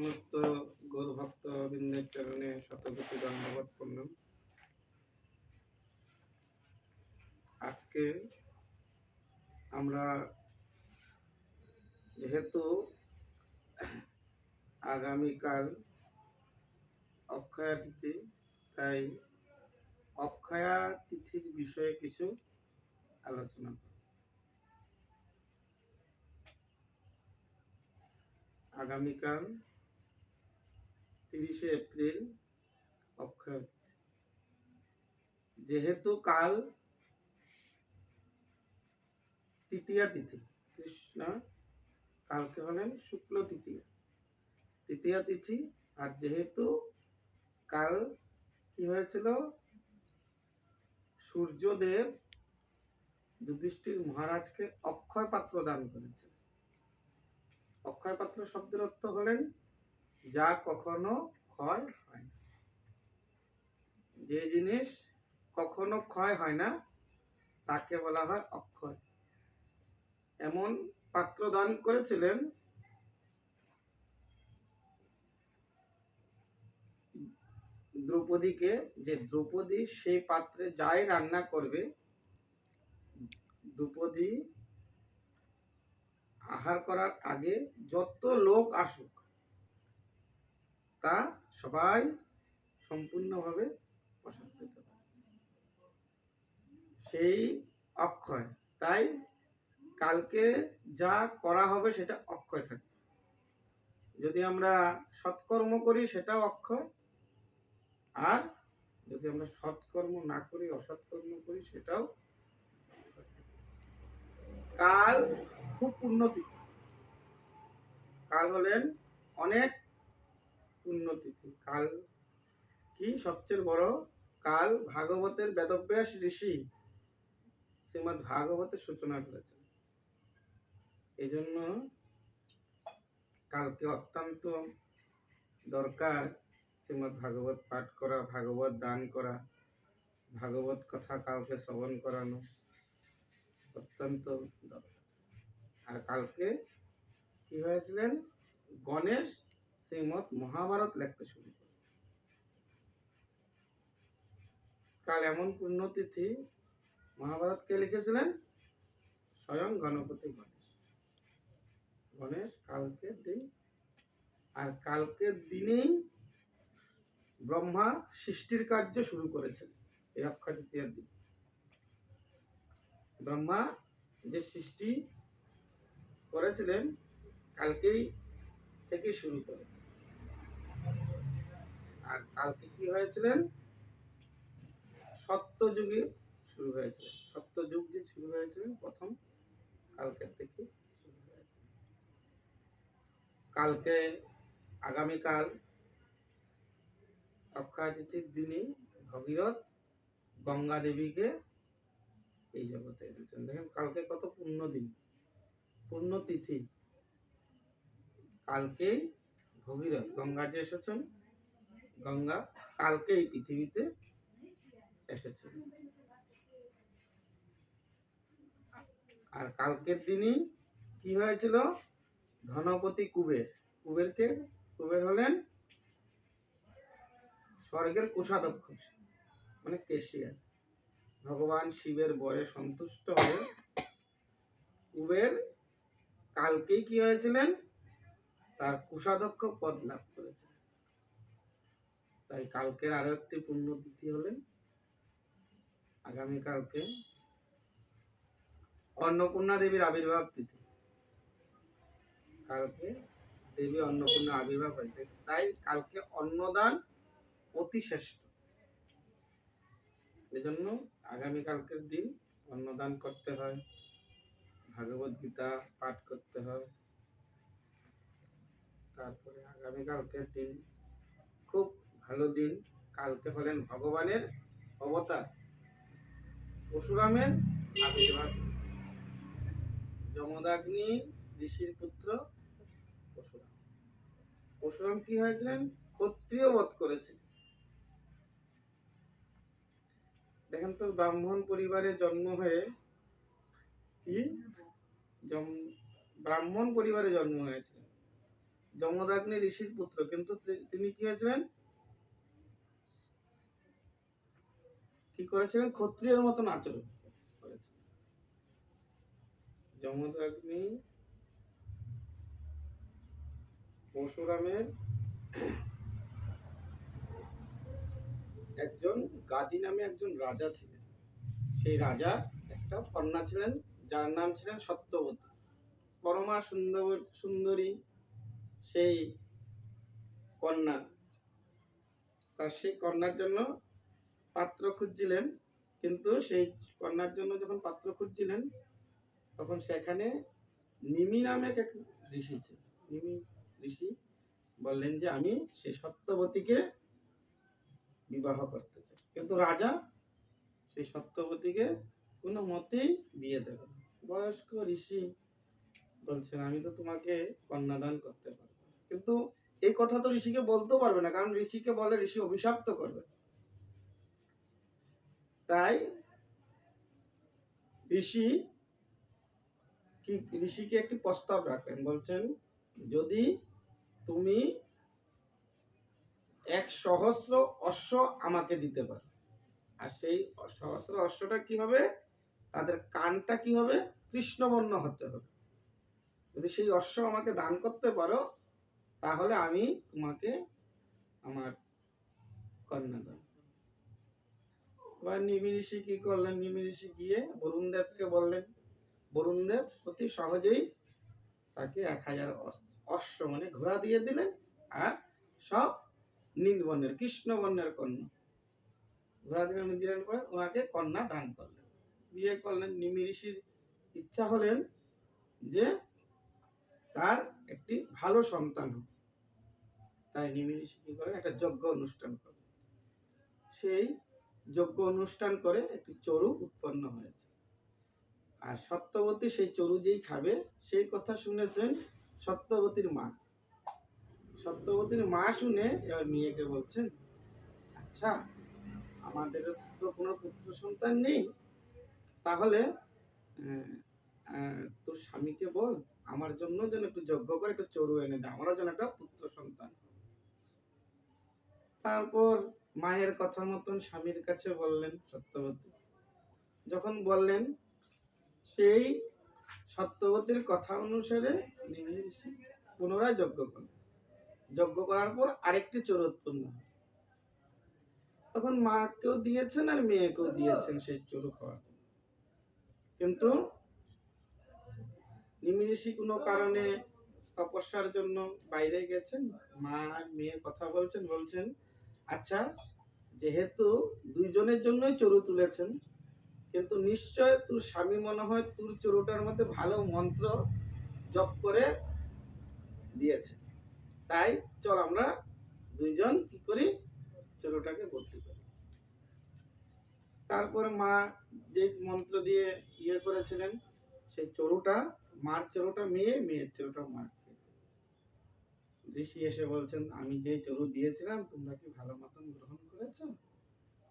সমস্ত গৌর ভক্ত বৃন্দের চরণে শতকোটি ধন্যবাদ করলাম আজকে আমরা যেহেতু আগামীকাল অক্ষয়া তিথি, তাই অক্ষয়া তিথির বিষয়ে কিছু আলোচনা। আগামীকাল তিরিশে এপ্রিল, অক্ষয়। যেহেতু কাল তৃতীয়া তিথি, কৃষ্ণ কালকে হলেন শুক্ল তৃতীয়া। তৃতীয়া তিথি, আর যেহেতু কাল কি হয়েছিল? সূর্যদেব যুধিষ্ঠির মহারাজকে অক্ষয় পাত্র দান করেছে অক্ষয় পাত্র শব্দের অর্থ হলেন যা কখনো ক্ষয় হয় না। যে জিনিস কখনো ক্ষয় হয় না, তাকে বলা হয় অক্ষয়। এমন পাত্র দান করেছিলেন, দ্রৌপদীকে, যে দ্রৌপদী সেই পাত্রে যাই রান্না করবে, দ্রৌপদী আহার করার আগে যত লোক আসুক তা সবাই সম্পূর্ণভাবে প্রসাদ পেতে পারে। সেই অক্ষয়। তাই কালকে যা করা হবে সেটা অক্ষয় থাকবে। যদি আমরা সৎকর্ম করি সেটাও অক্ষয়। আর যদি আমরা সৎকর্ম না করি, অসৎকর্ম করি, সেটাও কাল খুব পুণ্যতিথি কাল হলেন অনেক পুণ্যতিথি। কাল কি সবচেয়ে বড়? কাল ভাগবতের বেদব্যাস ঋষি শ্রীমদ ভাগবতের সূচনা করেছেন। এই জন্য কালকে অত্যন্ত দরকার শ্রীমদ ভাগবত পাঠ করা, ভাগবত দান করা, ভাগবত কথা কাউকে শ্রবণ করানো অত্যন্ত দরকার। আর কালকে কি হয়েছিলেন? গণেশ শ্রীমদ মহাভারত লেখতে শুরু করেছে। কাল এমন পুণ্যতিথি মহাভারত কে লিখেছিলেন স্বয়ং গণপতি গণেশ। গণেশ কালকের দিন, আর কালকের দিনেই ব্রহ্মা সৃষ্টির কার্য শুরু করেছেন এই অক্ষয় তৃতীয়ার দিন। ব্রহ্মা যে সৃষ্টি করেছিলেন, কালকেই থেকে শুরু করেছে কালকে কি হয়েছিলেন? সত্য যুগে শুরু হয়েছিল। সত্য যুগ যে শুরু হয়েছিলেন প্রথম কালকের থেকে কালকে আগামীকাল অক্ষয় তিথির দিনই ভগীরথ গঙ্গা দেবীকে এই জগতে এনেছেন। দেখেন, কালকে কত পূর্ণ দিন পূর্ণ তিথি। কালকেই ভগীরথ গঙ্গা যে এসেছেন। গঙ্গা কালকেই পৃথিবীতে এসেছেন আর কালকের দিনই কি হয়েছিল? ধনপতি কুবের। কুবেরকে কুবের হলেন স্বর্গের কোষাধ্যক্ষ মানে কেশিয়ার। ভগবান শিবের বরে সন্তুষ্ট হয়ে কুবের কালকেই কি হয়েছিলেন? তার কোষাধ্যক্ষ পদ লাভ করেছে। তাই কালকের আরও একটি পুণ্যতিথি হলেন আগামীকালকে অন্নপূর্ণা দেবীর আবির্ভাব তিথি। কালকে দেবী অন্নপূর্ণা আবির্ভাব হয়েছে তাই কালকে অন্নদান অতি শ্রেষ্ঠ। এজন্য আগামীকালকের দিন অন্নদান করতে হয়, ভাগবত গীতা পাঠ করতে হয়। তারপরে আগামীকালকের দিন খুব ভালো দিন। কালকে হলেন ভগবানের অবতার। পরশুরামের আবির্ভাব। যমদাগ্নি ঋষির পুত্র পরশুরাম। পরশুরাম কি হয়েছিলেন? ক্ষত্রিয় বধ করেছিলেন। দেখেন তো, ব্রাহ্মণ পরিবারে জন্ম হয়ে কি? ব্রাহ্মণ পরিবারে জন্ম হয়েছে যমদাগ্নি ঋষির পুত্র। কিন্তু তিনি কি হয়েছিলেন? কি করেছিলেন? ক্ষত্রিয়ের মতন আচরণ যমদাগ্নি পরশুরামের একজন গাদি নামে একজন রাজা ছিলেন। সেই রাজা একটা কন্যা ছিলেন, যার নাম ছিলেন সত্যবতী। পরমা সুন্দর সুন্দরী সেই কন্যা। তার সেই কন্যার জন্য পাত্র খুঁজছিলেন, কিন্তু সেই কন্যার জন্য যখন পাত্র খুঁজছিলেন, তখন সেখানে নিমি নামে এক ঋষি ছিল। নিমি ঋষি বললেন যে, আমি সেই সত্যবতীকে বিবাহ করতে চাই। কিন্তু রাজা সেই সত্যবতীকে কোনো মতেই বিয়ে দেবে। বয়স্ক ঋষি বলছেন, আমি তো তোমাকে কন্যাদান করতে পারব কিন্তু এই কথা তো ঋষিকে বলতেও পারবে না, কারণ ঋষিকে বলে ঋষি অভিশাপ্ত করবে। তাই ঋষি কি ঋষিকে একটি প্রস্তাব রাখলেন বলছেন, যদি তুমি এক সহস্র অশ্ব আমাকে দিতে পারো। আর সেই সহস্র অশ্বটা কি হবে? তাদের কানটা কি হবে? কৃষ্ণবর্ণ হতে হবে। যদি সেই অশ্ব আমাকে দান করতে পারো, তাহলে আমি তোমাকে আমার কন্যা দান এবার নিমি ঋষি কি করলেন? নিমি ঋষি গিয়ে বরুণ দেবকে বললেন বরুণ দেব অতি সহজেই তাকে এক হাজার অশ্ব মানে ঘোড়া দিয়ে দিলেন আর সব নীলবর্ণের কৃষ্ণবর্ণের কন্যা। ঘোড়া দিয়ে উনি দিলেন পরে ওনাকে কন্যা দান করলেন। বিয়ে করলেন। নিমি ঋষির ইচ্ছা হলেন যে তার একটি ভালো সন্তান হোক। তাই নিমি ঋষি কি করেন একটা যজ্ঞ অনুষ্ঠান করেন সেই যজ্ঞ অনুষ্ঠান করে একটি চরু উৎপন্ন হয়েছে। আর সত্যবতী সেই চরু যেই খাবে, সেই কথা শুনেছেন সত্যবতীর মা। সত্যবতীর মা শুনে এবার মেয়েকে বলছেন আচ্ছা আমাদের তো কোনো পুত্র সন্তান নেই। তাহলে তোর স্বামীকে বল, আমার জন্য যেন একটু যজ্ঞ করে, একটু চরু এনে দেয় আমারও যেন একটা পুত্র সন্তান তারপর মায়ের কথা মতন স্বামীর কাছে বললেন সত্যবতী। যখন বললেন, সেই সত্যবতীর কথা অনুসারে পুনরায় যজ্ঞ করলেন যজ্ঞ করার পর আরেকটি চোর উৎপন্ন তখন মাকেও দিয়েছেন আর মেয়েকেও দিয়েছেন সেই চোর খাওয়ার কিন্তু নিমি ঋষি কোনো কারণে তপস্যার জন্য বাইরে গেছেন। মা আর মেয়ে কথা বলছেন বলছেন আচ্ছা যেহেতু দুইজনের জন্যই চরু তুলেছেন, কিন্তু নিশ্চয় তোর স্বামী মনে হয় তোর চরুটার মধ্যে ভালো মন্ত্র জপ করে দিয়েছে। তাই চল আমরা দুইজন কি করি, চরুটাকে বদলি করি। তারপর মা যে মন্ত্র দিয়ে ইয়ে করেছিলেন, সেই চরুটা, মার চরুটা মেয়ে, মেয়ের চরুটা মার ঋষি এসে বলছেন, আমি যে চরু দিয়েছিলাম, তোমরা কি ভালো মতন গ্রহণ করেছ?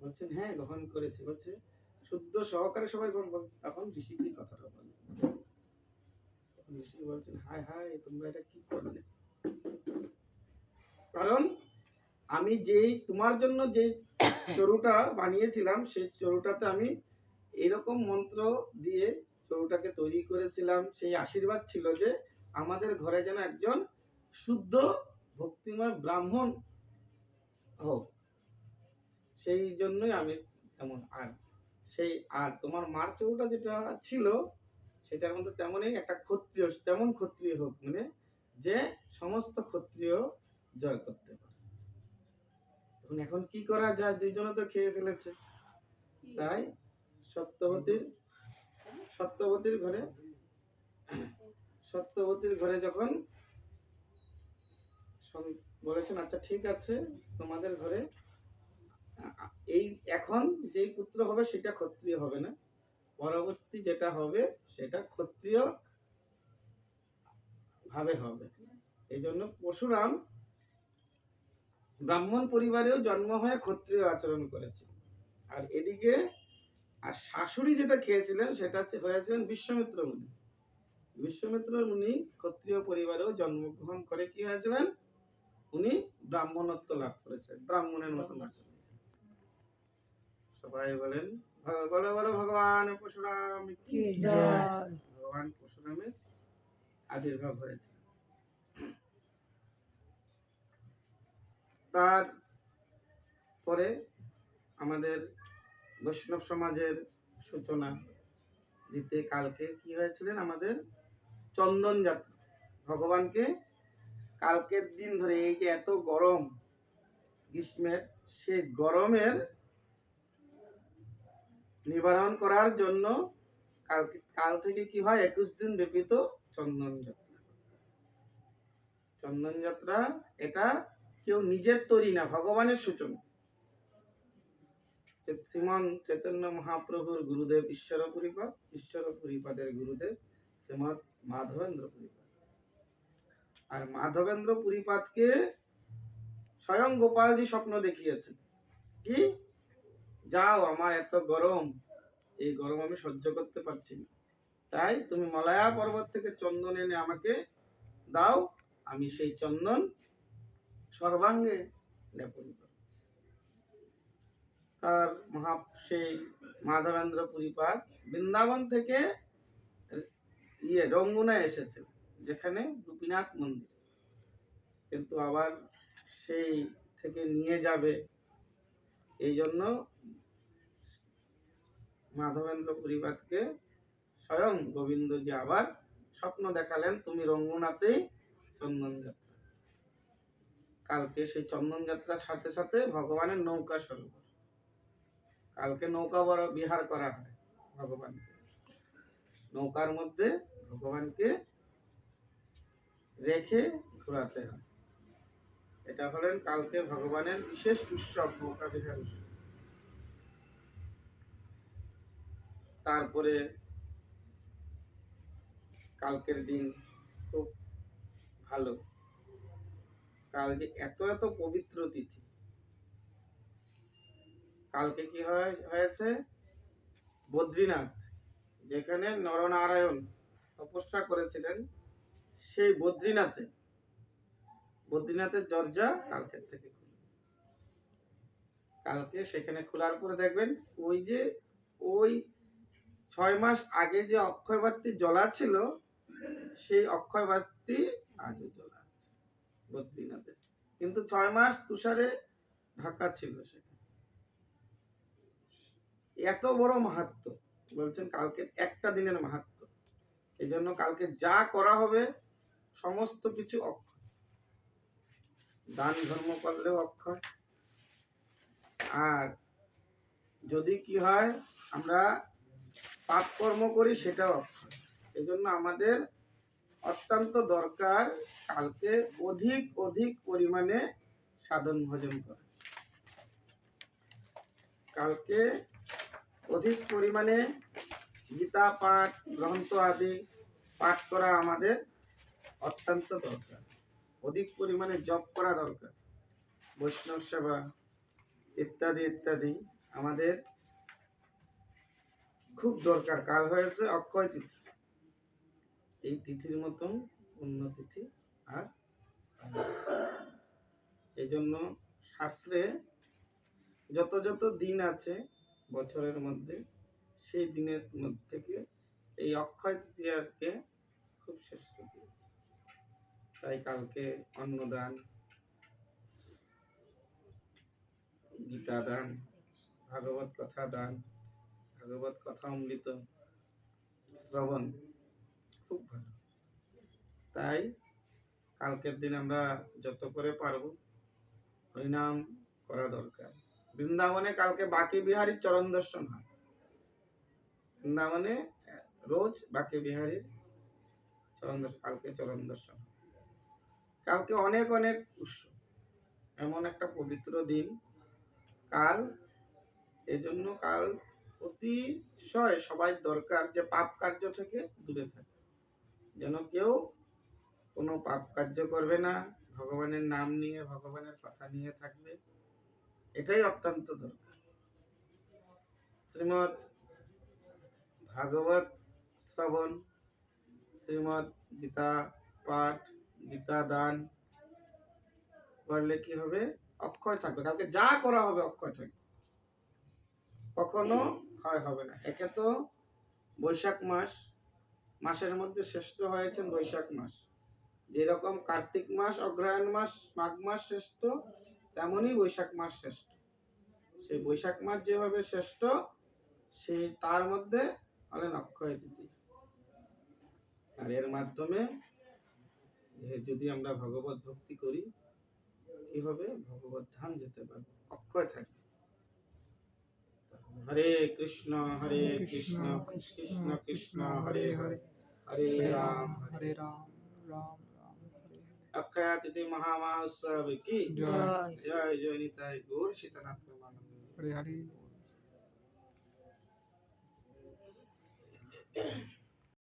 বলছেন হ্যাঁ গ্রহণ করেছি। বলছে, শুদ্ধ সহকারে সবাই তখন ঋষি কি কথাটা বলে ঋষি বলছেন, হায় হায়, তোমরা এটা কি করলে? কারণ আমি যেই, তোমার জন্য যে চরুটা বানিয়েছিলাম, সেই চরুটাতে আমি এরকম মন্ত্র দিয়ে চরুটাকে তৈরি করেছিলাম। সেই আশীর্বাদ ছিল যে আমাদের ঘরে যেন একজন শুদ্ধ ভক্তিময় ব্রাহ্মণ হোক, সেই জন্যই আমি তেমন আর, সেই আর, তোমার মার চরুটা যেটা ছিল, সেটার মধ্যে তেমনই একটা ক্ষত্রিয়, তেমন ক্ষত্রিয় হোক মানে যে সমস্ত ক্ষত্রিয় জয় করতে পারে। এখন এখন কি করা যায়? দুইজনে তো খেয়ে ফেলেছে। তাই সত্যবতীর সত্যবতীর ঘরে সত্যবতীর ঘরে যখন বলেছেন আচ্ছা ঠিক আছে, তোমাদের ঘরে এই এখন যেই পুত্র হবে সেটা ক্ষত্রিয় হবে না। পরবর্তী যেটা হবে সেটা ক্ষত্রিয় ভাবে হবে। এই জন্য পরশুরাম ব্রাহ্মণ পরিবারেও জন্ম হয়ে ক্ষত্রিয় আচরণ করেছে। আর এদিকে, আর শাশুড়ি যেটা খেয়েছিলেন সেটা হয়েছিলেন বিশ্বমিত্র মুনি। বিশ্বমিত্র মুনি ক্ষত্রিয় পরিবারেও জন্মগ্রহণ করে কি হয়েছিলেন? উনি ব্রাহ্মণত্ব লাভ করেছেন ব্রাহ্মণের মতো লাভ সবাই বলেন বলো বলো ভগবান পরশুরাম ভগবান পরশুরামের আবির্ভাব হয়েছে। তার পরে আমাদের বৈষ্ণব সমাজের সূচনা দিতে কালকে কি হয়েছিলেন? আমাদের চন্দন যাত্রা। ভগবানকে কালকের দিন ধরে এই যে এত গরম, গ্রীষ্মের সে গরমের নিবারণ করার জন্য কালকে, কাল থেকে কি হয়? একুশ দিন ব্যাপী তো চন্দন যাত্রা। চন্দন যাত্রা, এটা কেউ নিজের তৈরি না, ভগবানের সূচনা। শ্রীমান চৈতন্য মহাপ্রভুর গুরুদেব ঈশ্বর পরিপাদ ঈশ্বর পরিপাদের গুরুদেব, শ্রীমৎ মাধবেন্দ্র পরিপাদ। আর মাধবেন্দ্র পুরীপাদকে স্বয়ং গোপালজি স্বপ্ন দেখিয়েছেন। কি? যাও, আমার এত গরম। এই গরম আমি সহ্য করতে পারছি না। তাই তুমি মলয়া পর্বত থেকে চন্দন এনে আমাকে দাও, আমি সেই চন্দন সর্বাঙ্গে করব। তার মহা সেই মাধবেন্দ্র পুরীপাদ বৃন্দাবন থেকে ইয়ে রঙ্গুনা এসেছে। যেখানে গোপীনাথ মন্দির। কিন্তু আবার সেই থেকে নিয়ে যাবে, এই জন্য মাধবেন্দ্র পরিবারকে স্বয়ং গোবিন্দজি আবার স্বপ্ন দেখালেন, তুমি রঙ্গনাথেই চন্দন যাত্রা। কালকে সেই চন্দন যাত্রার সাথে সাথে ভগবানের নৌকা সরোবর কালকে নৌকা বড় বিহার করা হয় ভগবানকে। নৌকার মধ্যে ভগবানকে রেখে ঘোরাতে হয়। এটা হলেন কালকে ভগবানের বিশেষ উৎসব উৎসব তারপরে কালকের দিন খুব ভালো। কাল যে এত এত পবিত্র তিথি। কালকে কি হয়, হয়েছে? বদ্রীনাথ, যেখানে নরনারায়ণ তপস্যা করেছিলেন। সেই বদ্রীনাথে। বদ্রীনাথের দরজা কালকের থেকে কালকে সেখানে খোলার পরে দেখবেন ওই যে, ওই ছয় মাস আগে যে অক্ষয় জ্বলা ছিল, সেই অক্ষয় বাতি আজও জ্বলা আছে বদ্রীনাথে কিন্তু ছয় মাস তুষারে ঢাকা ছিল সেখানে। এত বড় মাহাত্ম বলছেন কালকে একটা দিনের মাহাত্ম এই জন্য কালকে যা করা হবে সমস্ত কিছু অক্ষয় দান ধর্ম করলেও অক্ষয় আর যদি কি হয়, আমরা পাপ কর্ম করি, সেটাও অক্ষয় এই জন্য আমাদের অত্যন্ত দরকার কালকে অধিক অধিক পরিমাণে সাধন ভোজন করা। কালকে অধিক পরিমাণে গীতা পাঠ, গ্রন্থ আদি পাঠ করা আমাদের অত্যন্ত দরকার। অধিক পরিমাণে জপ করা দরকার। বৈষ্ণব সেবা ইত্যাদি ইত্যাদি আমাদের খুব দরকার। কাল হয়েছে অক্ষয় তিথি। এই তিথির মতন অন্য তিথি আর এই জন্য শাস্ত্রে যত যত দিন আছে বছরের মধ্যে, সেই দিনের মধ্যে থেকে এই অক্ষয় তৃতীয়াকে তাই কালকে অন্নদান গীতা দান ভাগবত কথা দান, ভাগবত কথা অমৃত, শ্রবণ, খুব ভালো। তাই কালকের দিন আমরা যত করে পারব হরিনাম করা দরকার। বৃন্দাবনে কালকে বাকি বিহারীর চরণ দর্শন হয়। বৃন্দাবনে রোজ বাকি বিহারীর চরণ কালকে চরণ দর্শন। কালকে অনেক অনেক উৎসব এমন একটা পবিত্র দিন। কাল, এজন্য কাল অতিশয় সবাই দরকার যে পাপ কার্য থেকে দূরে থাকে। যেন কেউ কোনো পাপ কার্য করবে না, ভগবানের নাম নিয়ে, ভগবানের কথা নিয়ে থাকবে। এটাই অত্যন্ত দরকার। শ্রীমৎ ভাগবত শ্রবণ শ্রীমদ গীতা পাঠ গীতা দান করলে কি হবে? অক্ষয় থাকবে। কালকে যা করা হবে অক্ষয় থাকবে। কখনো ক্ষয় হবে না। একে তো বৈশাখ মাস মাসের মধ্যে শ্রেষ্ঠ হয়েছেন বৈশাখ মাস। যেরকম কার্তিক মাস অগ্রহায়ণ মাস মাঘ মাস শ্রেষ্ঠ তেমনই বৈশাখ মাস শ্রেষ্ঠ। সেই বৈশাখ মাস যেভাবে শ্রেষ্ঠ সেই তার মধ্যে হলেন অক্ষয় তিথি আর এর মাধ্যমে যদি আমরা ভগবত ভক্তি করি কি ভগবত ধাম যেতে পারব? অক্ষয় থাকবে। হরে কৃষ্ণ হরে কৃষ্ণ কৃষ্ণ কৃষ্ণ হরে হরে হরে রাম হরে রাম রাম অক্ষয়া তিথি কি? জয়। জয় নিতাই গৌর সীতানাথ হরে হরে।